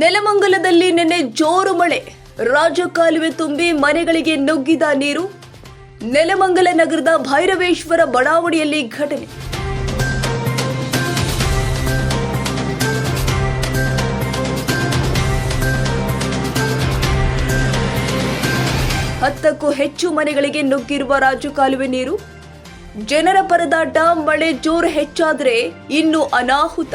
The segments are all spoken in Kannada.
ನೆಲಮಂಗಲದಲ್ಲಿ ನಿನ್ನೆ ಜೋರು ಮಳೆ. ರಾಜಕಾಲುವೆ ತುಂಬಿ ಮನೆಗಳಿಗೆ ನುಗ್ಗಿದ ನೀರು. ನೆಲಮಂಗಲ ನಗರದ ಭೈರವೇಶ್ವರ ಬಡಾವಣೆಯಲ್ಲಿ ಘಟನೆ. ಹತ್ತಕ್ಕೂ ಹೆಚ್ಚು ಮನೆಗಳಿಗೆ ನುಗ್ಗಿರುವ ರಾಜಕಾಲುವೆ ನೀರು. ಜನರ ಪರದಾಟ ಮಳೆ ಜೋರು ಹೆಚ್ಚಾದರೆ ಇನ್ನು ಅನಾಹುತ.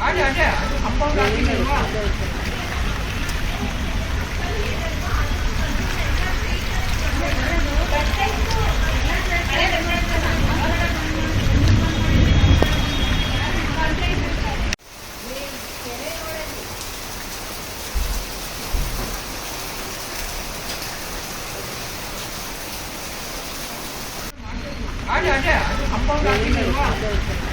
아니 아니 안 먹는 아니 아니야. 아니 반방이 아니야.